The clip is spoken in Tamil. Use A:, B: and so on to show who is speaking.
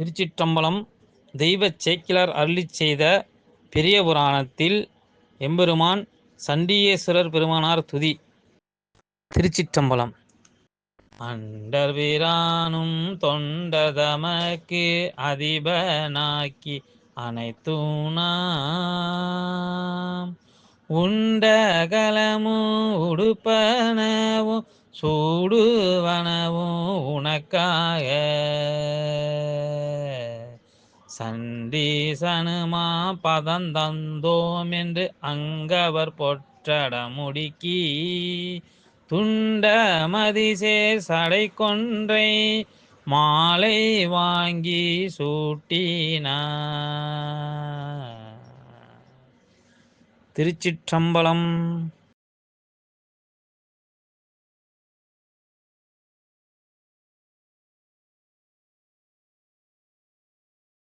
A: திருச்சிற்றம்பலம் தெய்வச் சேக்கிலர் அருளிச் செய்த பெரிய புராணத்தில் எம்பெருமான் சண்டிகேஸ்வரர் பெருமானார் துதி. திருச்சிற்றம்பலம். அண்டர் வீரானும் தொண்டதமக்கு அதிபனாக்கி அனைத்துணாம் உண்டகலமும் உடுப்பனவும் சூடுவனவும் உனக்காக. சண்டீசனுமா பதந்தந்தோம் என்று அங்கவர் பொற்றட முடுக்கி துண்ட மதிசேர் சடை கொன்றை மாலை வாங்கி சூட்டினா. திருச்சிற்றம்பலம்